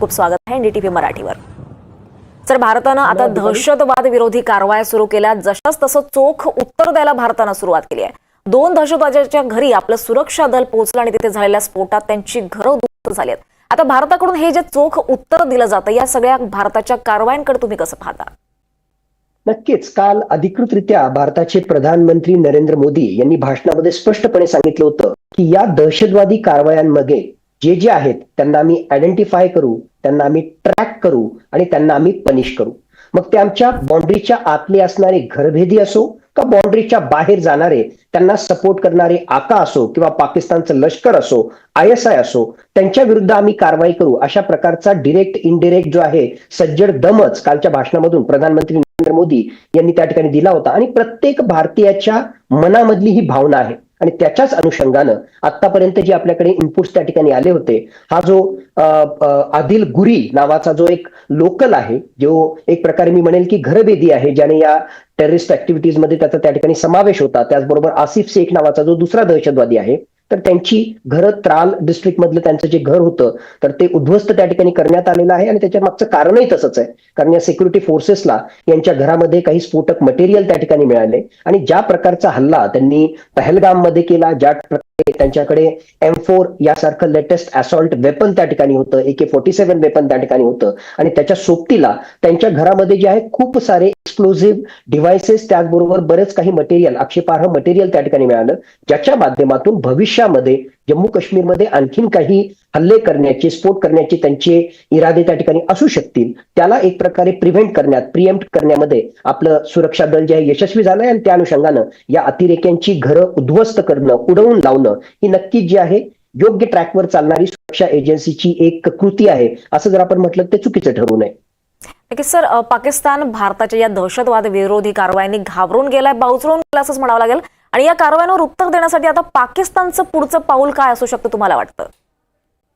खूप खूप स्वागत आहे एनडीटीव्ही मराठीवर. सर भारतानं आता दहशतवाद विरोधी कारवाया सुरू केल्या. जशाच तसं चोख उत्तर द्यायला भारतानं सुरुवात केली आहे. दोन दहशतवाद्याच्या घरी आपलं सुरक्षा दल पोहोचलं आणि तिथे झालेल्या स्फोटात त्यांची घरं उद्ध्वस्त झाली आहेत. आता भारताकडून हे जे चोख उत्तर दिलं जातं या सगळ्या भारताच्या कारवायांकडे तुम्ही कसं पाहता? नक्कीच. काल अधिकृतरित्या भारताचे प्रधानमंत्री नरेंद्र मोदी यांनी भाषणामध्ये स्पष्टपणे सांगितलं होतं की या दहशतवादी कारवायांमध्ये जे जे आहेत त्यांना आम्ही आयडेंटिफाय करू त्यांना आम्ही ट्रॅक करू आणि त्यांना आम्ही पनिश करू. मग ते आमच्या बाउंड्रीच्या आतले असणारे घरभेदी असो का बाउंड्रीच्या बाहेर जाणारे त्यांना सपोर्ट करणारे आका असो किंवा पाकिस्तानचं लष्कर असो आय एस आय असो त्यांच्या विरुद्ध आम्ही कारवाई करू अशा प्रकारचा डिरेक्ट इनडिरेक्ट जो आहे सज्जड दमच कालच्या भाषणामधून प्रधानमंत्री नरेंद्र मोदी यांनी त्या ठिकाणी दिला होता. आणि प्रत्येक भारतीयाच्या मनामधली ही भावना आहे. आणि त्याच्याच अनुषंगानं आतापर्यंत जे आपल्याकडे इनपुट्स त्या ठिकाणी आले होते हा जो आदिल गुरी नावाचा जो एक लोकल आहे जो एक प्रकारे मी म्हणेल की घरभेदी आहे ज्याने या टेररिस्ट ऍक्टिव्हिटीजमध्ये त्याचा त्या ठिकाणी समावेश होता. त्याचबरोबर आसिफ शेख नावाचा जो दुसरा दहशतवादी आहे तर त्यांची घरं त्राल डिस्ट्रिक्ट मधलं त्यांचं जे घर होतं तर ते उद्ध्वस्त त्या ठिकाणी करण्यात आलेलं आहे आणि त्याच्या मागचं कारणही तसंच आहे. कारण या सिक्युरिटी फोर्सेसला यांच्या घरामध्ये काही स्फोटक मटेरियल त्या ठिकाणी मिळाले आणि ज्या प्रकारचा हल्ला त्यांनी पहलगाममध्ये केला ज्या प्रकारे त्यांच्याकडे एम फोर यासारखं लेटेस्ट असॉल्ट वेपन त्या ठिकाणी होतं एके फोर्टी सेव्हन वेपन त्या ठिकाणी होतं. आणि त्याच्या सोबतीला त्यांच्या घरामध्ये जे आहे खूप सारे एक्सप्लोझिव्ह डिव्हायसेस त्याचबरोबर बरेच काही मटेरियल आक्षेपार्ह मटेरियल त्या ठिकाणी मिळालं ज्याच्या माध्यमातून भविष्यामध्ये जम्मू काश्मीरमध्ये आणखीन काही हल्ले करण्याचे स्फोट करण्याचे त्यांचे इरादे त्या ठिकाणी असू शकतील. त्याला एक प्रकारे प्रिव्हेंट करण्यात प्रिएम्प्ट करण्यामध्ये आपलं सुरक्षा दल जे आहे यशस्वी झालंय आणि त्या अनुषंगानं या अतिरेक्यांची घरं उद्ध्वस्त करणं उडवून लावणं ही नक्कीच जी आहे योग्य ट्रॅकवर चालणारी सुरक्षा एजन्सीची एक कृती आहे. असं जर आपण म्हटलं तर ते चुकीचं ठरू नये. सर पाकिस्तान भारताच्या या दहशतवाद विरोधी कारवायांनी घाबरून गेलाय बावचळून गेला असंच म्हणावं लागेल. आणि या कारवायांवर उत्तर देण्यासाठी आता पाकिस्तानचं पुढचं पाऊल काय असू शकतं तुम्हाला वाटतं?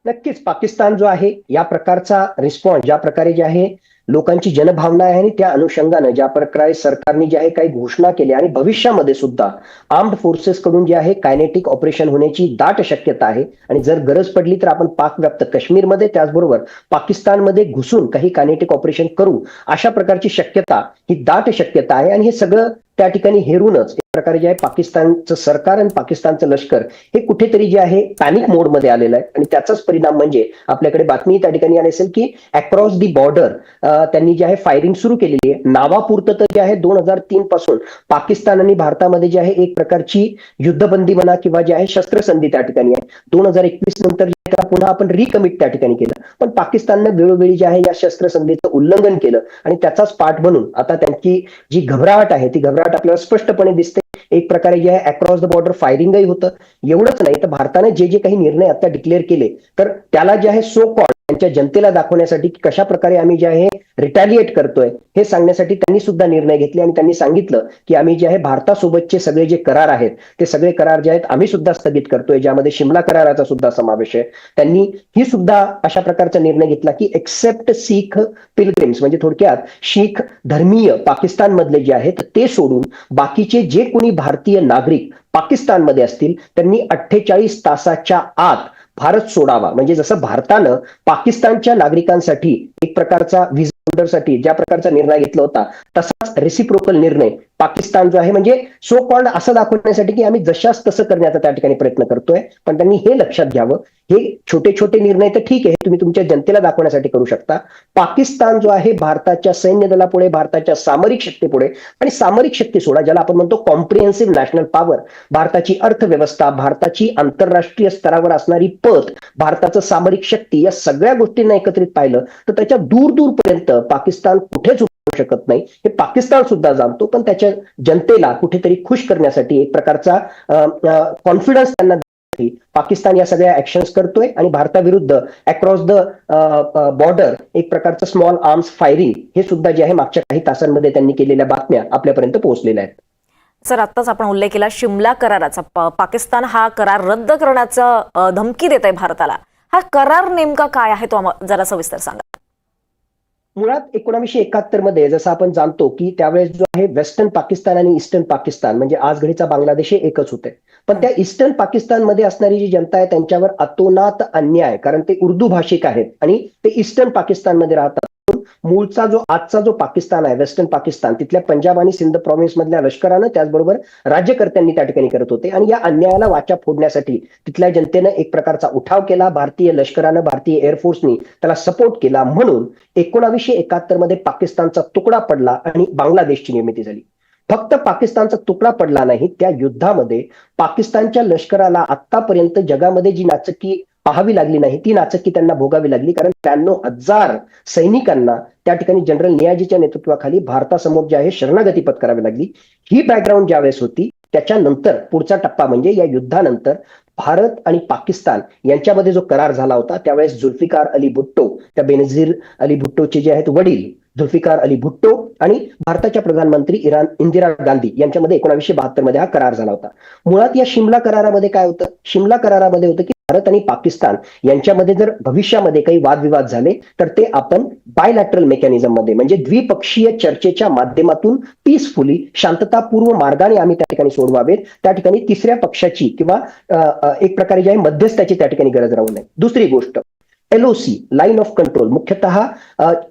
नक्कीच पाकिस्तान जो आहे या प्रकारचा रिस्पॉन्स ज्या प्रकारे जे आहे लोकांची जनभावना आहे आणि त्या अनुषंगानं ज्या प्रकारे सरकारने जे आहे काही घोषणा केल्या आणि भविष्यामध्ये सुद्धा आर्म्ड फोर्सेस कडून जे आहे कायनेटिक ऑपरेशन होण्याची दाट शक्यता आहे. आणि जर गरज पडली तर आपण पाक व्याप्त काश्मीरमध्ये त्याचबरोबर पाकिस्तानमध्ये घुसून काही कायनेटिक ऑपरेशन करू अशा प्रकारची शक्यता ही दाट शक्यता आहे. आणि हे सगळं त्या ठिकाणी हेरूनच एक प्रकारे जे आहे पाकिस्तानचं सरकार आणि पाकिस्तानचं लष्कर हे कुठेतरी जे आहे पॅनिक मोडमध्ये आलेलं आहे. आणि त्याचाच परिणाम म्हणजे आपल्याकडे बातमी त्या ठिकाणी आली असेल की अक्रॉस दी बॉर्डर त्यांनी जे आहे फायरिंग सुरू केलेली आहे. नावापुरतं तर जे आहे दोन हजार तीन पासून पाकिस्तान आणि भारतामध्ये जे आहे एक प्रकारची युद्धबंदी म्हणा किंवा जे आहे शस्त्रसंधी त्या ठिकाणी आहे. दोन हजार एकवीस नंतर त्याला पुन्हा आपण रिकमिट त्या ठिकाणी केलं. पण पाकिस्ताननं वेळोवेळी जे आहे या शस्त्रसंधीचं उल्लंघन केलं. आणि त्याचाच पाठ बनून आता त्यांची जी घबराहट आहे ती घबराहट आपल्याला स्पष्टपणे दिसते. एक प्रकारे जे आहे अक्रॉस द बॉर्डर फायरिंगही होतं. एवढंच नाही तर भारताने जे जे काही निर्णय आता डिक्लेअर केले तर त्याला जे आहे सो कॉल त्यांच्या जनतेला दाखवण्यासाठी की कशा प्रकारे आम्ही जे आहे रिटॅलिएट करतोय हे सांगण्यासाठी त्यांनी सुद्धा निर्णय घेतले आणि त्यांनी सांगितलं की आम्ही जे आहे भारतासोबतचे सगळे जे करार आहेत ते सगळे करार जे आहेत आम्ही सुद्धा स्थगित करतोय ज्यामध्ये शिमला कराराचा सुद्धा समावेश आहे. त्यांनी ही सुद्धा अशा प्रकारचा निर्णय घेतला की एक्सेप्ट सिख पिलग्रिम्स म्हणजे थोडक्यात शीख धर्मीय पाकिस्तानमधले जे आहेत ते सोडून बाकीचे जे कोणी भारतीय नागरिक पाकिस्तानमध्ये असतील त्यांनी अठ्ठेचाळीस तासाच्या आत भारत सोडावा. म्हणजे जसं भारतानं पाकिस्तानच्या नागरिकांसाठी एक प्रकारचा व्हिसा होल्डरसाठी ज्या प्रकारचा निर्णय घेतला होता तसाच रेसिप्रोकल निर्णय पाकिस्तान जो आहे म्हणजे सो कॉल्ड असं दाखवण्यासाठी की आम्ही जशाच तसं करण्याचा त्या ठिकाणी प्रयत्न करतोय. पण त्यांनी हे लक्षात घ्यावं. हे छोटे छोटे निर्णय तर ठीक आहे तुम्ही तुमच्या जनतेला दाखवण्यासाठी करू शकता. पाकिस्तान जो आहे भारताच्या सैन्य दलापुढे भारताच्या सामरिक शक्तीपुढे आणि सामरिक शक्ती सोडा ज्याला आपण म्हणतो कॉम्प्रिहेन्सिव्ह नॅशनल पॉवर भारताची अर्थव्यवस्था भारताची आंतरराष्ट्रीय स्तरावर असणारी पत भारताचं सामरिक शक्ती या सगळ्या गोष्टींना एकत्रित पाहिलं तर त्याच्या दूर दूरपर्यंत पाकिस्तान कुठेच शकत नाही. हे पाकिस्तान सुद्धा जाणतो पण त्याच्या जनतेला कुठेतरी खुश करण्यासाठी एक प्रकारचा कॉन्फिडन्स त्यांना पाकिस्तान या सगळ्या ऍक्शन्स करतोय आणि भारताविरुद्ध अक्रॉस द बॉर्डर एक प्रकारचं स्मॉल आर्म्स फायरिंग हे सुद्धा जे आहे मागच्या काही तासांमध्ये त्यांनी केलेल्या बातम्या आपल्यापर्यंत पोहोचलेल्या आहेत. सर आत्ताच आपण उल्लेख केला शिमला कराराचा. पाकिस्तान हा करार रद्द करण्याचा धमकी देत आहे भारताला. हा करार नेमका काय आहे तो जरा सविस्तर सांगा. मुळात एकोणावीसशे एकाहत्तरमध्ये जसं आपण जाणतो की त्यावेळेस जो आहे वेस्टर्न पाकिस्तान आणि ईस्टर्न पाकिस्तान म्हणजे आज घडीचा बांगलादेश हे एकच होते. पण त्या ईस्टर्न पाकिस्तानमध्ये असणारी जी जनता आहे त्यांच्यावर अतोनात अन्याय कारण ते उर्दू भाषिक आहेत आणि ते ईस्टर्न पाकिस्तानमध्ये राहतात. मूळचा जो आजचा जो पाकिस्तान आहे वेस्टर्न पाकिस्तान तिथल्या पंजाब आणि सिंध प्रॉव्हिन्स मधल्या लष्करानं त्याचबरोबर राज्यकर्त्यांनी त्या ठिकाणी करत होते. आणि या अन्यायाला वाचा फोडण्यासाठी तिथल्या जनतेनं एक प्रकारचा उठाव केला. भारतीय लष्करानं भारतीय एअरफोर्सनी त्याला सपोर्ट केला. म्हणून एकोणावीसशे एकाहत्तरमध्ये पाकिस्तानचा तुकडा पडला आणि बांगलादेशची निर्मिती झाली. फक्त पाकिस्तानचा तुकडा पडला नाही त्या युद्धामध्ये पाकिस्तानच्या लष्कराला आतापर्यंत जगामध्ये जी नाचकी पाहावी लागली नाही. ती नाचक्की त्यांना भोगावी लागली. कारण त्र्याण्णव हजार सैनिकांना त्या ठिकाणी जनरल नियाजीच्या नेतृत्वाखाली भारतासमोर जे आहे शरणागती पत्करावी लागली. ही बॅकग्राऊंड ज्यावेळेस होती त्याच्यानंतर पुढचा टप्पा म्हणजे या युद्धानंतर भारत आणि पाकिस्तान यांच्यामध्ये जो करार झाला होता त्यावेळेस जुल्फिकार अली भुट्टो त्या बेनझीर अली भुट्टोचे जे आहेत वडील जुल्फिकार अली भुट्टो आणि भारताच्या प्रधानमंत्री इराण इंदिरा गांधी यांच्यामध्ये एकोणावीसशे बहात्तरमध्ये हा करार झाला होता. मुळात या शिमला करारामध्ये काय होतं? शिमला करारामध्ये होतं की भारत आणि पाकिस्तान यांच्यामध्ये जर भविष्यामध्ये काही वादविवाद झाले तर ते आपण बायलॅटरल मेकॅनिझममध्ये म्हणजे द्विपक्षीय चर्चेच्या माध्यमातून पीसफुली शांततापूर्व मार्गाने आम्ही त्या ठिकाणी सोडवावेत. त्या ठिकाणी तिसऱ्या पक्षाची किंवा एक प्रकारे जे आहे मध्यस्थाची त्या ठिकाणी गरज राहू नये. दुसरी गोष्ट एलओसी लाईन ऑफ कंट्रोल मुख्यतः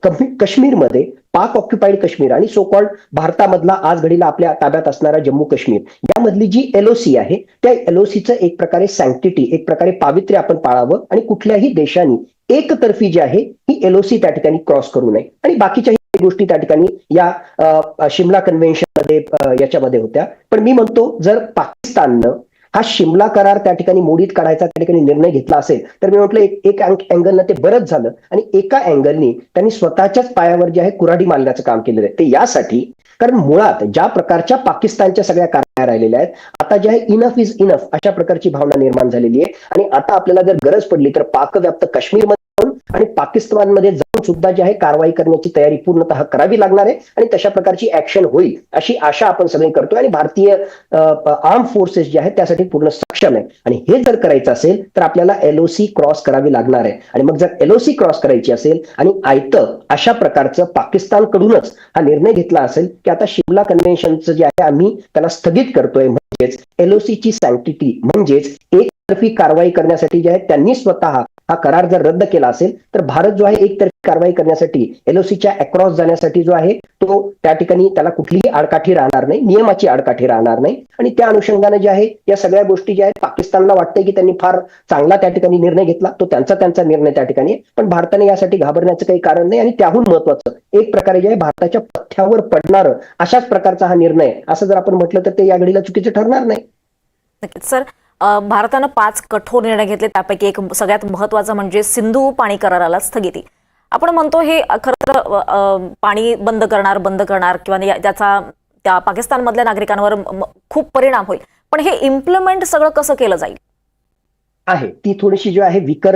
कश्मीरमध्ये काश्मीरमध्ये पाक ऑक्युपाईड काश्मीर आणि सो कॉल्ड भारतामधला आज घडीला आपल्या ताब्यात असणारा जम्मू काश्मीर. यामधली जी एलओसी आहे त्या एलओसीचं एक प्रकारे सँक्टिटी एक प्रकारे पावित्र्य आपण पाळावं आणि कुठल्याही देशाने एकतर्फी जी आहे ही एलओसी त्या ठिकाणी क्रॉस करू नये. आणि बाकीच्याही गोष्टी त्या ठिकाणी या शिमला कन्व्हेन्शनमध्ये याच्यामध्ये होत्या. पण मी म्हणतो जर पाकिस्ताननं हा शिमला करार त्या ठिकाणी मोडीत काढायचा त्या ठिकाणी निर्णय घेतला असेल तर मी म्हटलं एक एक अँगलनं ते बरंच झालं. आणि एका अँगलनी त्यांनी स्वतःच्याच पायावर जे आहे कुऱ्हाडी मारण्याचं काम केलेलं आहे. ते यासाठी कारण मुळात ज्या प्रकारच्या पाकिस्तानच्या सगळ्या कारवाया राहिलेल्या आहेत आता जे आहे इनफ इज इनफ अशा प्रकारची भावना निर्माण झालेली आहे. आणि आता आपल्याला जर गरज पडली तर पाकव्याप्त काश्मीरमध्ये जाऊन आणि पाकिस्तानमध्ये जाऊन सुद्धा जी आहे कारवाई करण्याची तयारी पूर्णतः करावी लागणार आहे आणि तशा प्रकारची ऍक्शन होईल अशी आशा आपण सगळे करतोय आणि भारतीय आर्म फोर्सेस जे आहेत त्यासाठी पूर्ण सक्षम आहे. आणि हे जर करायचं असेल तर आपल्याला एलओसी क्रॉस करावी लागणार आहे. आणि मग जर एलओसी क्रॉस करायची असेल आणि आयतं अशा प्रकारचं पाकिस्तानकडूनच हा निर्णय घेतला असेल की आता शिमला कन्व्हेन्शनचं जे आहे आम्ही त्याला स्थगित करतोय म्हणजेच एलओसीची सँक्टिटी म्हणजेच एकतर्फी कारवाई करण्यासाठी जे आहे त्यांनी स्वतः हा करार जर रद्द केला असेल तर भारत जो आहे एकतर्फी कारवाई करण्यासाठी एलओसीच्या अक्रॉस जाण्यासाठी जो आहे तो त्या ठिकाणी त्याला कुठलीही आडकाठी राहणार नाही नियमाची आडकाठी राहणार नाही. आणि त्या अनुषंगाने जे आहे या सगळ्या गोष्टी ज्या आहेत पाकिस्तानला वाटतंय की त्यांनी फार चांगला त्या ठिकाणी निर्णय घेतला तो त्यांचा त्यांचा निर्णय त्या ठिकाणी पण भारताने यासाठी घाबरण्याचं काही कारण नाही आणि त्याहून महत्वाचं एक प्रकारे जे आहे भारताच्या पथ्यावर पडणारं अशाच प्रकारचा हा निर्णय असं जर आपण म्हटलं तर ते या घडीला चुकीचं ठरणार नाही. सर भारतानं पाच कठोर निर्णय घेतले. त्यापैकी एक सगळ्यात महत्त्वाचा म्हणजे सिंधू पाणी कराराला स्थगिती. आपण म्हणतो हे खरं तर पाणी बंद करणार बंद करणार किंवा त्याचा त्या पाकिस्तानमधल्या नागरिकांवर खूप परिणाम होईल. पण हे इम्प्लिमेंट सगळं कसं केलं जाईल? आहे. ती थोडीशी जी आहे विकर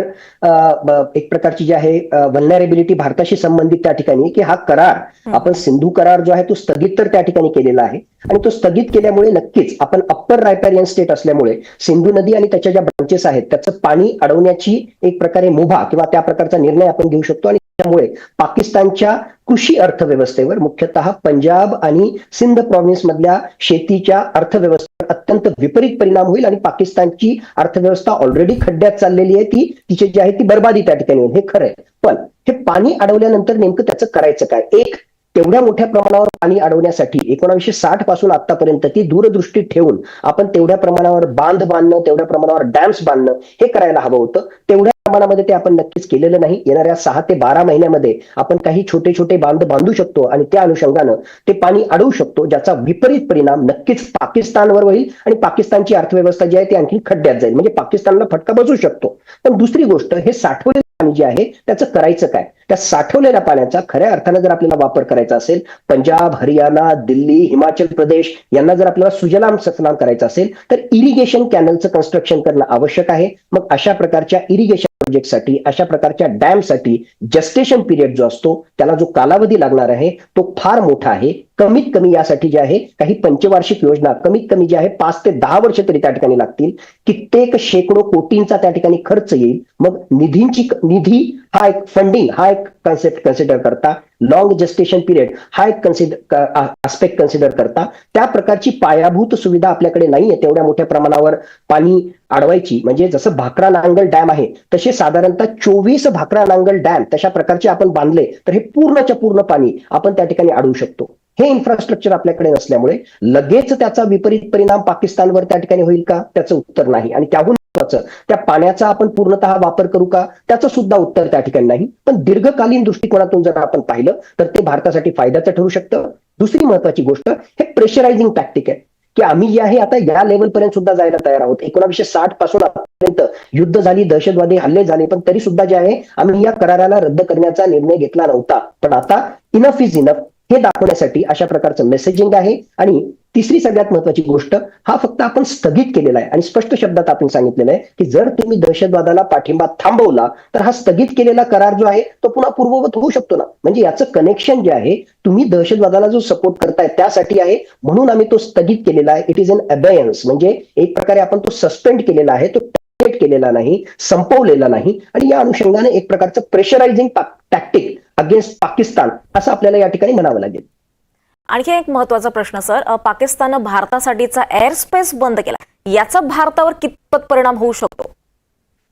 एक प्रकारची जी आहे वल्नरेबिलिटी भारताशी संबंधित त्या ठिकाणी की हा करार. आपण सिंधू करार जो आहे तो स्थगित तर त्या ठिकाणी केलेला आहे. आणि तो स्थगित केल्यामुळे नक्कीच आपण अप्पर रायपॅरियन स्टेट असल्यामुळे सिंधू नदी आणि त्याच्या ज्या ब्रांचेस आहेत त्याचं पाणी अडवण्याची एक प्रकारे मुभा किंवा त्या प्रकारचा निर्णय आपण घेऊ शकतो. आणि त्यामुळे पाकिस्तानच्या कृषी अर्थव्यवस्थेवर मुख्यतः पंजाब आणि सिंध प्रॉव्हिन्स मधल्या शेतीच्या अर्थव्यवस्थेवर अत्यंत विपरीत परिणाम होईल आणि पाकिस्तानची अर्थव्यवस्था ऑलरेडी खड्ड्यात चाललेली आहे. ती तिची जी आहे ती बर्बादी त्या ठिकाणी होईल हे खरं आहे. पण हे पाणी अडवल्यानंतर नेमकं त्याचं करायचं काय? एक तेवढ्या मोठ्या प्रमाणावर पाणी अडवण्यासाठी एकोणीसशे साठपासून आतापर्यंत ती दूरदृष्टी ठेवून आपण तेवढ्या प्रमाणावर बांध बांधणं तेवढ्या प्रमाणावर डॅम्स बांधणं हे करायला हवं होतं. तेवढ्या प्रमाणामध्ये ते आपण नक्कीच केलेलं नाही. येणाऱ्या सहा ते बारा महिन्यामध्ये आपण काही छोटे छोटे बांध बांधू शकतो आणि त्या अनुषंगानं ते पाणी अडवू शकतो ज्याचा विपरीत परिणाम नक्कीच पाकिस्तानवर होईल आणि पाकिस्तानची अर्थव्यवस्था जी आहे ती आणखी खड्ड्यात जाईल. म्हणजे पाकिस्तानला फटका बसू शकतो. पण दुसरी गोष्ट हे साठवले पाणी जे आहे त्याचं करायचं काय? त्या साठवलेल्या पाण्याचा खऱ्या अर्थानं जर आपल्याला वापर करायचा असेल पंजाब हरियाणा दिल्ली हिमाचल प्रदेश यांना जर आपल्याला सुजलाम सफलाम करायचं असेल तर इरिगेशन कॅनलचं कन्स्ट्रक्शन करणं आवश्यक आहे. मग अशा प्रकारच्या इरिगेशन प्रोजेक्टसाठी अशा प्रकारच्या डॅमसाठी जस्टेशन पिरियड जो असतो त्याला जो कालावधी लागणार आहे तो फार मोठा आहे. कमीत कमी यासाठी जे आहे काही पंचवार्षिक योजना कमीत कमी जे आहे पाच ते दहा वर्ष तरी त्या ठिकाणी लागतील. कित्येक शेकडो कोटींचा त्या ठिकाणी खर्च येईल. मग निधींची निधी हा एक फंडिंग हा एक कन्सेप्ट कन्सिडर करता. लॉंग जस्टेशन पिरियड हा एक कन्सिडर आस्पेक्ट कन्सिडर करता. त्या प्रकारची पायाभूत सुविधा आपल्याकडे नाहीये तेवढ्या मोठ्या प्रमाणावर पाणी अडवायची. म्हणजे जसं भाकरा नांगल डॅम आहे तसे साधारणतः चोवीस भाकरा नांगल डॅम तशा प्रकारचे आपण बांधले तर हे पूर्णच्या पूर्ण पाणी आपण त्या ठिकाणी अडवू शकतो. हे इन्फ्रास्ट्रक्चर आपल्याकडे नसल्यामुळे लगेच त्याचा विपरीत परिणाम पाकिस्तानवर त्या ठिकाणी होईल का? त्याचं उत्तर नाही. आणि त्याहून त्या पाण्याचा आपण पूर्णतः वापर करू का? त्याचं सुद्धा उत्तर त्या ठिकाणी नाही. पण दीर्घकालीन दृष्टिकोनातून जर आपण पाहिलं तर ते भारतासाठी फायद्याचं ठरू शकतं. दुसरी महत्वाची गोष्ट हे प्रेशरायझिंग टॅक्टिक आहे. की आम्ही जे आहे आता या लेवलपर्यंत सुद्धा जायला तयार आहोत. एकोणीसशे साठपासून आतापर्यंत युद्ध झाली दहशतवादी हल्ले झाले पण तरी सुद्धा जे आहे आम्ही या कराराला रद्द करण्याचा निर्णय घेतला नव्हता. पण आता इनफ इज इनफ हे दाखवण्यासाठी अशा प्रकारचं मेसेजिंग आहे. आणि तिसरी सगळ्यात महत्वाची गोष्ट हा फक्त आपण स्थगित केलेला आहे. आणि स्पष्ट शब्दात आपण सांगितलेलं आहे की जर तुम्ही दहशतवादाला पाठिंबा थांबवला तर हा स्थगित केलेला करार जो आहे तो पुन्हा पूर्ववत होऊ शकतो ना. म्हणजे याचं कनेक्शन जे आहे तुम्ही दहशतवादाला जो सपोर्ट करताय त्यासाठी आहे. म्हणून आम्ही तो स्थगित केलेला आहे. इट इज अन अबयन्स म्हणजे एक प्रकारे आपण तो सस्पेंड केलेला आहे तो केलेला नाही संपवलेला नाही. आणि या अनुषंगाने एक प्रकारचं प्रेशरायझिंग टॅक्टिक अगेन्स्ट पाकिस्तान असं आपल्याला या ठिकाणी म्हणावं लागेल. आणखी एक महत्त्वाचा प्रश्न सर. पाकिस्ताननं भारतासाठीचा एअर स्पेस बंद केला. याचा भारतावर कितपत परिणाम होऊ शकतो?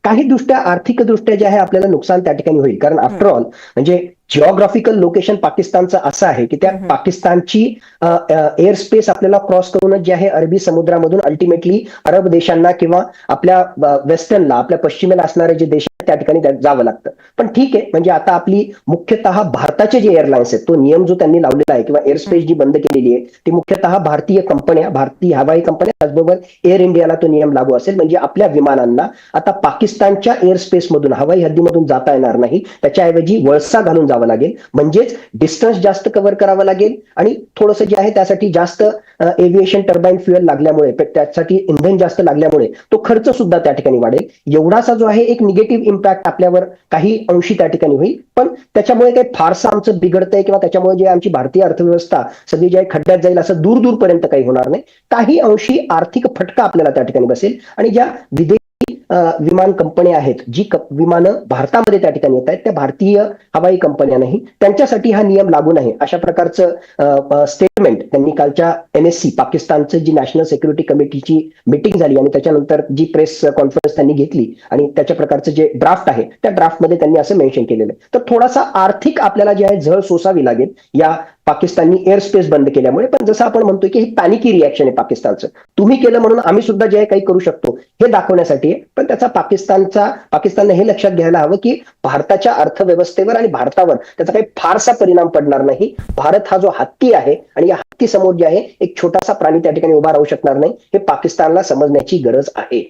काही दृष्ट्या आर्थिक दृष्ट्या जे आहे आपल्याला नुकसान त्या ठिकाणी होईल. कारण आफ्टर ऑल म्हणजे जिओग्राफिकल लोकेशन पाकिस्तानचं असं आहे की त्या. पाकिस्तानची एअर स्पेस आपल्याला क्रॉस करूनच जे आहे अरबी समुद्रामधून अल्टिमेटली अरब देशांना किंवा आपल्या वेस्टर्नला आपल्या पश्चिमेला असणारे जे देश त्या ठिकाणी जावं लागतं. पण ठीक आहे म्हणजे आता आपली मुख्यतः भारताचे जे एअरलाईन्स आहेत तो नियम जो त्यांनी लावलेला आहे किंवा एअर स्पेस जी बंद केलेली आहे ती मुख्यतः भारतीय कंपन्या भारतीय हवाई कंपन्या त्याचबरोबर एअर इंडियाला तो नियम लागू असेल. म्हणजे आपल्या विमानांना आता पाकिस्तानच्या एअर स्पेस मधून हवाई हद्दीमधून जाता येणार नाही. त्याच्याऐवजी वळसा घालून जावं लागेल. म्हणजेच डिस्टन्स जास्त कव्हर करावं लागेल. आणि थोडंसं जे आहे त्यासाठी जास्त एव्हिएशन टर्बाईन फ्युएल लागल्यामुळे त्यासाठी इंधन जास्त लागल्यामुळे तो खर्च सुद्धा त्या ठिकाणी वाढेल. एवढासा जो आहे एक निगेटिव्ह इम्पॅक्ट आपल्यावर काही अंशी त्या ठिकाणी होईल. पण त्याच्यामुळे काही फारसं आमचं बिघडतंय किंवा त्याच्यामुळे जे आमची भारतीय अर्थव्यवस्था सगळी ज्या खड्ड्यात जाईल असं दूर दूरपर्यंत काही होणार नाही. काही अंशी आर्थिक फटका आपल्याला त्या ठिकाणी बसेल आणि ज्या विदेशी विमान कंपन्या आहेत जी विमानं भारतामध्ये त्या ठिकाणी येत आहेत त्या भारतीय हवाई कंपन्या नाही. त्यांच्यासाठी हा नियम लागू नाही. अशा प्रकारचं स्टेटमेंट त्यांनी कालच्या एनएससी पाकिस्तानचं जी नॅशनल सिक्युरिटी कमिटीची मिटिंग झाली आणि त्याच्यानंतर जी प्रेस कॉन्फरन्स त्यांनी घेतली आणि त्याच्या प्रकारचं जे ड्राफ्ट आहे त्या ड्राफ्टमध्ये त्यांनी असं मेन्शन केलेलं आहे. तर थोडासा आर्थिक आपल्याला जे आहे झळ सोसावी लागेल या पाकिस्ताननी एअर स्पेस बंद केल्यामुळे. पण जसं आपण म्हणतोय की ही पॅनिकी रिॲक्शन आहे पाकिस्तानचं. तुम्ही केलं म्हणून आम्ही सुद्धा जे काही करू शकतो हे दाखवण्यासाठी आहे. पण त्याचा पाकिस्तानचा पाकिस्तानने हे लक्षात घ्यायला हवं की भारताच्या अर्थव्यवस्थेवर आणि भारतावर त्याचा काही फारसा परिणाम पडणार नाही. भारत हा जो हत्ती आहे आणि या हत्ती समोर जे आहे एक छोटासा प्राणी त्या ठिकाणी उभा राहू शकणार नाही हे पाकिस्तानला समजण्याची गरज आहे.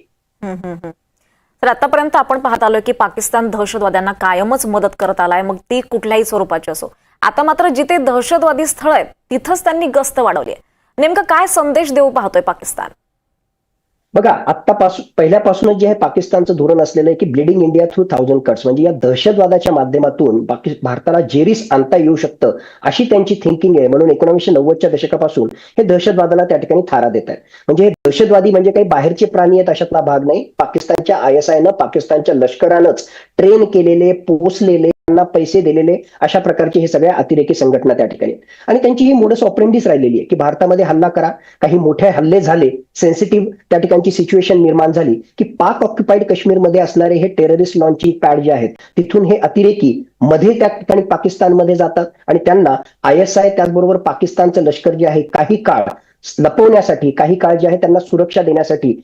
तर आतापर्यंत आपण पाहत आलो की पाकिस्तान दहशतवाद्यांना कायमच मदत करत आलाय. मग ती कुठल्याही स्वरूपाची असो. आता मात्र जिथे दहशतवादी स्थळ आहेत तिथंच त्यांनी गस्त वाढवली आहे. नेमकं काय संदेश देऊ पाहतोय पाकिस्तान? बघा आत्तापासून पहिल्यापासूनच जे आहे पाकिस्तानचं धोरण असलेलं आहे की bleeding India through thousand cuts म्हणजे या दहशतवादाच्या माध्यमातून भारताला जेरीस आणता येऊ शकतं अशी त्यांची थिंकिंग आहे. म्हणून एकोणीसशे नव्वदच्या दशकापासून हे दहशतवादाला त्या ठिकाणी थारा देत आहेत. म्हणजे हे दहशतवादी म्हणजे काही बाहेरचे प्राणी आहेत अशातला भाग नाही. पाकिस्तानच्या आय एस आयनं पाकिस्तानच्या लष्करानंच ट्रेन केलेले पोचलेले त्यांना पैसे दिलेले अशा प्रकारचे हे सगळ्या अतिरेकी संघटना त्या ठिकाणी आणि त्यांची ही मोडस ऑपरेंडीच राहिलेली आहे की भारतामध्ये हल्ला करा काही मोठे हल्ले झाले सेन्सिटिव्ह त्या ठिकाणची सिच्युएशन निर्माण झाली की पाक ऑक्युपाईड काश्मीरमध्ये असणारे हे टेररिस्ट लॉन्चिंग पॅड जे आहेत तिथून हे अतिरेकी मध्ये त्या ठिकाणी पाकिस्तानमध्ये जातात आणि त्यांना आय एस आय त्याचबरोबर पाकिस्तानचं लष्कर जे आहे काही काळ लपवण्यासाठी काही काळ जे आहे त्यांना सुरक्षा देण्यासाठी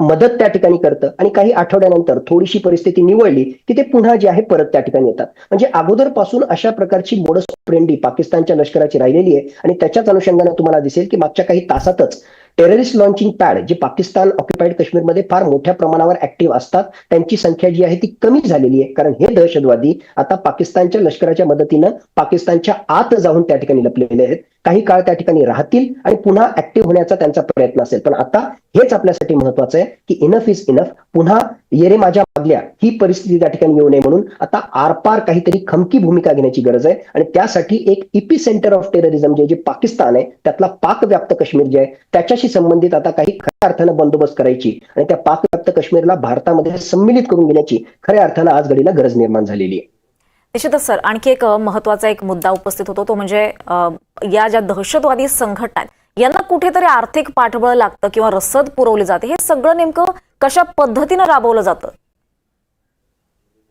मदत त्या ठिकाणी करतं. आणि काही आठवड्यानंतर थोडीशी परिस्थिती निवडली की ते पुन्हा जे आहे परत त्या ठिकाणी येतात. म्हणजे अगोदरपासून अशा प्रकारची मोडस ऑपरेंडी पाकिस्तानच्या लष्कराची राहिलेली आहे. आणि त्याच्याच अनुषंगाने तुम्हाला दिसेल की मागच्या काही तासातच टेररिस्ट लॉन्चिंग पॅड जे पाकिस्तान ऑक्युपाईड काश्मीरमध्ये फार मोठ्या प्रमाणावर ऍक्टिव्ह असतात त्यांची संख्या जी आहे ती कमी झालेली आहे. कारण हे दहशतवादी आता पाकिस्तानच्या लष्कराच्या मदतीनं पाकिस्तानच्या आत जाऊन त्या ठिकाणी लपलेले आहेत. काही काळ त्या ठिकाणी राहतील आणि पुन्हा ऍक्टिव्ह होण्याचा त्यांचा प्रयत्न असेल. पण आता हेच आपल्यासाठी महत्वाचं आहे की इनफ इज इनफ पुन्हा येरे माझ्या मागल्या ही परिस्थिती त्या ठिकाणी येऊ नये म्हणून आता आरपार काहीतरी खमकी भूमिका घेण्याची गरज आहे. आणि त्यासाठी एक इपी सेंटर ऑफ टेररिझम जे जे पाकिस्तान आहे त्यातला पाकव्याप्त काश्मीर जे आहे त्याच्याशी संबंधित आता काही खऱ्या अर्थानं बंदोबस्त करायची आणि त्या पाकव्याप्त काश्मीरला भारतामध्ये सम्मिलित करून घेण्याची खऱ्या अर्थानं आज घडीला गरज निर्माण झालेली आहे. निश्चितच सर. आणखी एक महत्त्वाचा एक मुद्दा उपस्थित होतो. तो म्हणजे या ज्या दहशतवादी संघटना आहेत यांना कुठेतरी आर्थिक पाठबळ लागतं किंवा रसद पुरवली जाते. हे सगळं नेमकं कशा पद्धतीनं राबवलं जातं?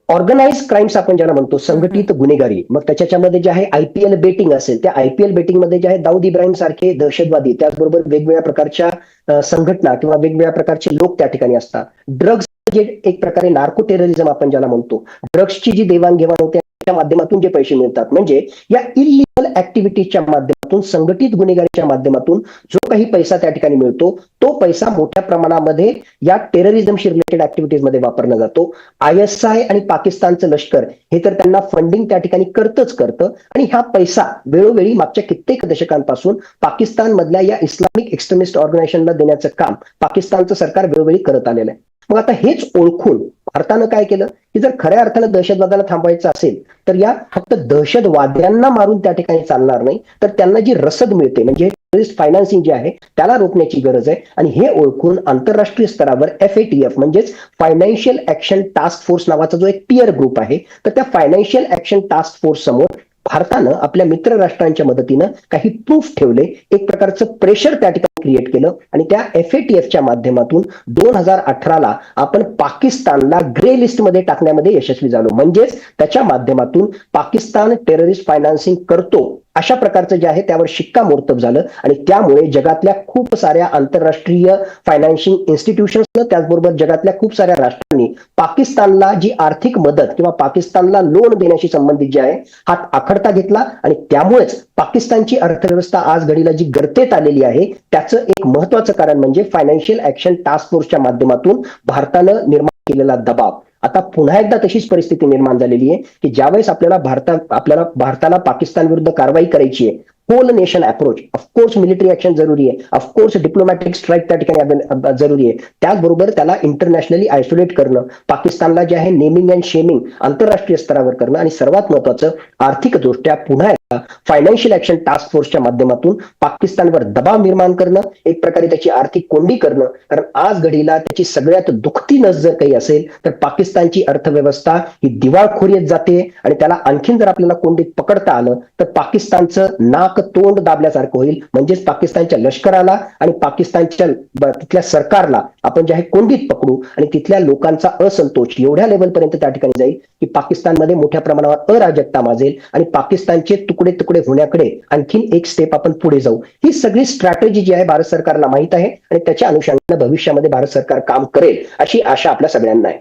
ऑर्गनाइज क्राईम्स आपण ज्याला म्हणतो संघटित गुन्हेगारी. मग त्याच्यामध्ये जे आहे आयपीएल बेटिंग असेल त्या आयपीएल बेटिंगमध्ये जे आहे दाऊद इब्राहिम सारखे दहशतवादी त्याचबरोबर वेगवेगळ्या प्रकारच्या संघटना किंवा वेगवेगळ्या प्रकारचे लोक त्या ठिकाणी असतात. ड्रग्ज जे एक प्रकारे नार्को टेररिझम आपण ज्याला म्हणतो. ड्रग्सची जी देवाणघेवाण होते त्या माध्यमातून जे पैसे मिळतात. म्हणजे या इलिगल ऍक्टिव्हिटीजच्या माध्यमातून संघटित गुन्हेगारीच्या माध्यमातून जो काही पैसा त्या ठिकाणी मिळतो तो पैसा मोठ्या प्रमाणामध्ये या टेररिझमशी रिलेटेड ऍक्टिव्हिटीजमध्ये वापरला जातो. आय एस आय आणि पाकिस्तानचं लष्कर हे तर त्यांना फंडिंग त्या ठिकाणी करतच करतं. आणि हा पैसा वेळोवेळी मागच्या कित्येक दशकांपासून पाकिस्तान मधल्या या इस्लामिक एक्स्ट्रीमिस्ट ऑर्गनायझेशनला देण्याचं काम पाकिस्तानचं सरकार वेळोवेळी करत आलेलं आहे. मग आता हेच ओळखून भारतानं काय केलं? की जर खऱ्या अर्थानं दहशतवादाला थांबवायचं असेल तर या फक्त दहशतवाद्यांना मारून त्या ठिकाणी चालणार नाही. तर त्यांना जी रसद मिळते म्हणजे टेररिस्ट फायनान्सिंग जे आहे त्याला रोखण्याची गरज आहे. आणि हे ओळखून आंतरराष्ट्रीय स्तरावर एफ ए टी एफ म्हणजेच फायनान्शियल ऍक्शन टास्क फोर्स नावाचा जो एक पियर ग्रुप आहे तर त्या फायनान्शियल ऍक्शन टास्क फोर्स समोर भारतानं आपल्या मित्र राष्ट्रांच्या मदतीनं काही प्रूफ ठेवले. एक प्रकारचं प्रेशर त्या ठिकाणी क्रिएट केलं. आणि त्या एफ च्या माध्यमातून दोन हजार अठराला आपण पाकिस्तानला ग्रे लिस्टमध्ये टाकण्यामध्ये यशस्वी झालो. म्हणजेच त्याच्या माध्यमातून पाकिस्तान टेररिस्ट फायनान्सिंग करतो. अशा प्रकारचं जे आहे त्यावर शिक्कामोर्तब झालं. आणि त्यामुळे जगातल्या खूप साऱ्या आंतरराष्ट्रीय फायनान्शियल इन्स्टिट्यूशन्सनं त्याचबरोबर जगातल्या खूप साऱ्या राष्ट्रांनी पाकिस्तानला जी आर्थिक मदत किंवा पाकिस्तानला लोन देण्याशी संबंधित जे आहे हात आखडता घेतला. आणि त्यामुळेच पाकिस्तानची अर्थव्यवस्था आज घडीला जी गर्तेत आलेली आहे त्याचं एक महत्वाचं कारण म्हणजे फायनान्शियल ऍक्शन टास्क फोर्सच्या माध्यमातून भारतानं निर्माण केलेला दबाव. आता पुन्हा एकदा तशीच परिस्थिती निर्माण झालेली आहे की ज्यावेळेस आपल्याला भारता आपल्याला भारताला पाकिस्तान विरुद्ध कारवाई करायची आहे whole nation approach of course military action जरुरी आहे ऑफकोर्स डिप्लोमॅटिक स्ट्राईक त्या ठिकाणी जरुरी आहे त्याचबरोबर त्याला इंटरनॅशनली आयसोलेट करणं पाकिस्तानला जे आहे नेमिंग अँड शेमिंग आंतरराष्ट्रीय स्तरावर करणं आणि सर्वात महत्वाचं आर्थिकदृष्ट्या पुन्हा एकदा फायनान्शियल ऍक्शन टास्क फोर्सच्या माध्यमातून पाकिस्तानवर दबाव निर्माण करणं एक प्रकारे त्याची आर्थिक कोंडी करणं कारण आज घडीला त्याची सगळ्यात दुखती नस जर काही असेल तर पाकिस्तानची अर्थव्यवस्था ही दिवाळखोरीत जाते आणि त्याला आणखीन जर आपल्याला कोंडीत पकडता आलं तर पाकिस्तानचं नाक तोंड दाबल्यासारखं होईल. म्हणजेच पाकिस्तानच्या लष्कराला आणि पाकिस्तानच्या तिथल्या सरकारला आपण जे आहे कोंडीत पकडू आणि तिथल्या लोकांचा असंतोष एवढ्या लेवलपर्यंत त्या ठिकाणी जाईल की पाकिस्तानमध्ये मोठ्या प्रमाणावर अराजकता माजेल आणि पाकिस्तानचे तुकडे तुकडे होण्याकडे आणखीन एक स्टेप आपण पुढे जाऊ. ही सगळी स्ट्रॅटेजी जी आहे भारत सरकारला माहीत आहे आणि त्याच्या अनुषंगाने भविष्यामध्ये भारत सरकार काम करेल अशी आशा आपल्या सगळ्यांना आहे.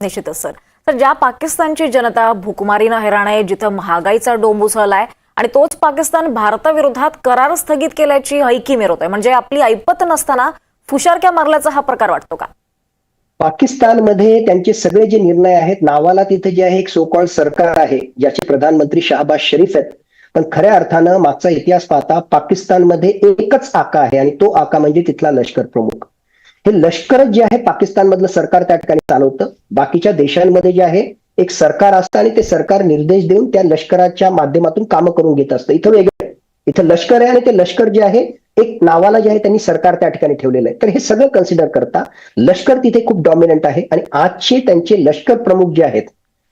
निश्चितच सर. तर ज्या पाकिस्तानची जनता भूकमारीनं हैराण आहे जिथं महागाईचा डोंब उसळलाय आणि तोच पाकिस्तान भारताविरोधात करार स्थगित केल्याची हैकी मिरवत आहे म्हणजे आपली ऐपत नसताना फुशारक्या मारल्याचा हा प्रकार वाटतो का? पाकिस्तानमध्ये त्यांचे सगळे जे निर्णय आहेत नावाला तिथे जे आहे एक सोकॉल सरकार आहे ज्याचे प्रधानमंत्री शहाबाज शरीफ आहेत. पण खऱ्या अर्थानं मागचा इतिहास पाहता पाकिस्तानमध्ये एकच आका आहे आणि तो आका म्हणजे तिथला लष्कर प्रमुख. हे लष्करच जे आहे पाकिस्तानमधलं सरकार त्या ठिकाणी चालवतं. बाकीच्या देशांमध्ये जे आहे एक सरकार असतं आणि ते सरकार निर्देश देऊन त्या लष्कराच्या माध्यमातून कामं करून घेत असतं. इथं वेगळं. इथं लष्कर आहे आणि ते लष्कर जे आहे एक नावाला जे आहे त्यांनी सरकार त्या ठिकाणी ठेवलेलं आहे. तर हे सगळं कन्सिडर करता लष्कर तिथे खूप डॉमिनंट आहे आणि आजचे त्यांचे लष्कर प्रमुख जे आहेत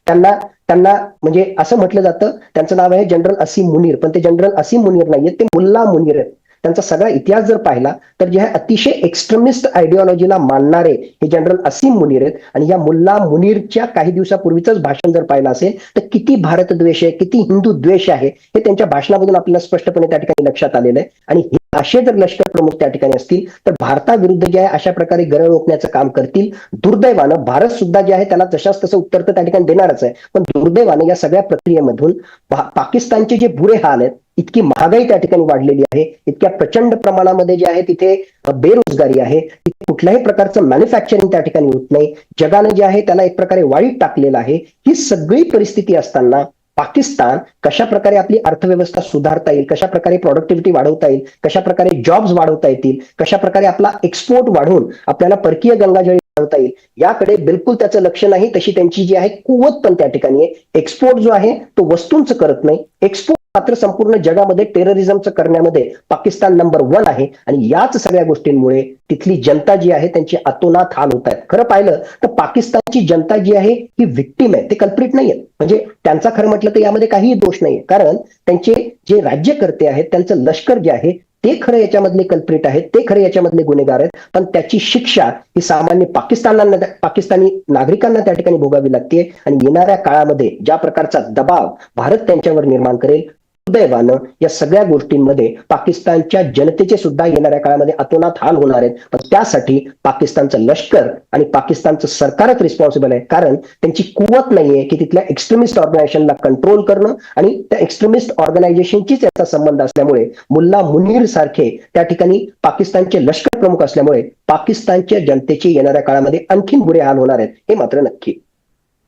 त्यांना त्यांना म्हणजे असं म्हटलं जातं त्यांचं नाव आहे जनरल असीम मुनीर. पण ते जनरल असीम मुनीर नाहीये ते मुल्ला मुनीर आहेत. त्यांचा सगळा इतिहास जर पाहिला तर जे आहे अतिशय एक्स्ट्रीमिस्ट आयडिओलॉजीला मानणारे हे जनरल असीम मुनीर आहेत. आणि या मुल्ला मुनीरच्या काही दिवसापूर्वीच भाषण जर पाहिलं असेल तर किती भारत द्वेष आहे किती हिंदू द्वेष आहे हे त्यांच्या भाषणामधून आपल्याला स्पष्टपणे त्या ठिकाणी लक्षात आलेलं आहे. आणि हे असे जर लष्कर प्रमुख त्या ठिकाणी असतील तर भारताविरुद्ध जे आहे अशा प्रकारे गरळ रोखण्याचं काम करतील. दुर्दैवानं भारत सुद्धा जे आहे त्याला तशाच तसं उत्तर तर त्या ठिकाणी देणारच आहे. पण दुर्दैवानं या सगळ्या प्रक्रियेमधून पाकिस्तानचे जे बुरे हाल आहेत इतकी महागाई त्या ठिकाणी वाढलेली आहे इतक्या प्रचंड प्रमाणामध्ये जे आहे तिथे बेरोजगारी आहे तिथे कुठल्याही प्रकारचं मॅन्युफॅक्चरिंग त्या ठिकाणी होत नाही. जगानं जे आहे त्याला एक प्रकारे वाईट टाकलेलं आहे. ही सगळी परिस्थिती असताना पाकिस्तान कशा प्रकारे आपली अर्थव्यवस्था सुधारता येईल कशा प्रकारे प्रॉडक्टिव्हिटी वाढवता येईल कशा प्रकारे जॉब्स वाढवता येतील कशा प्रकारे आपला एक्सपोर्ट वाढवून आपल्याला परकीय गंगाजळी सांगता येईल. याकडे बिलकुल त्याचं लक्ष नाही. तशी त्यांची जी आहे कुवत पण त्या ठिकाणी आहे. एक्सपोर्ट जो आहे तो वस्तूंचं करत नाही. एक्सपोर्ट मात्र संपूर्ण जगामध्ये टेररिझमचं करण्यामध्ये पाकिस्तान नंबर वन आहे. आणि याच सगळ्या गोष्टींमुळे तिथली जनता जी आहे त्यांची अतोनात हाल होत आहेत. खरं पाहिलं तर पाकिस्तानची जनता जी आहे ही विक्टीम आहे. ते कल्प्रिट नाही आहेत. म्हणजे त्यांचा खरं म्हटलं तर यामध्ये काहीही दोष नाहीये कारण त्यांचे जे राज्यकर्ते आहेत त्यांचं लष्कर जे आहे ते खरं याच्यामधले कल्प्रिट आहेत ते खरे याच्यामधले गुन्हेगार आहेत पण त्याची शिक्षा ही सामान्य पाकिस्तानांना पाकिस्तानी नागरिकांना त्या ठिकाणी भोगावी लागते आणि येणाऱ्या काळामध्ये ज्या प्रकारचा दबाव भारत त्यांच्यावर निर्माण करेल दुर्दैवानं या सगळ्या गोष्टींमध्ये पाकिस्तानच्या जनतेचे सुद्धा येणाऱ्या काळामध्ये अतोनात हाल होणार आहेत. पण त्यासाठी पाकिस्तानचं लष्कर आणि पाकिस्तानचं सरकारच रिस्पॉन्सिबल आहे. कारण त्यांची कुवत नाहीये की तिथल्या एक्स्ट्रीमिस्ट ऑर्गनायझेशनला कंट्रोल करणं आणि त्या एक्स्ट्रीमिस्ट ऑर्गनायझेशनचीच याचा संबंध असल्यामुळे मुल्ला मुनीर सारखे त्या ठिकाणी पाकिस्तानचे लष्कर प्रमुख असल्यामुळे पाकिस्तानच्या जनतेचे येणाऱ्या काळामध्ये आणखीन बुरे हाल होणार आहेत हे मात्र नक्की.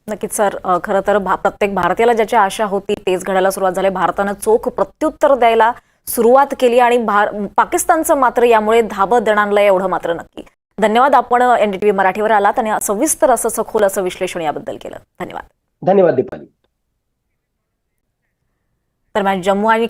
नक्कीच सर. खरं तर भा- प्रत्येक भारतीयाला ज्याची आशा होती तेच घडायला सुरुवात झाली. भारतानं चोख प्रत्युत्तर द्यायला सुरुवात केली आणि भार पाकिस्तानचं मात्र यामुळे धाबत देणार एवढं मात्र नक्की. धन्यवाद. आपण एनडीटीव्ही मराठीवर आलात आणि सविस्तर असं सखोल असं विश्लेषण याबद्दल केलं. धन्यवाद. धन्यवाद दीपाली. दरम्यान जम्मू आणि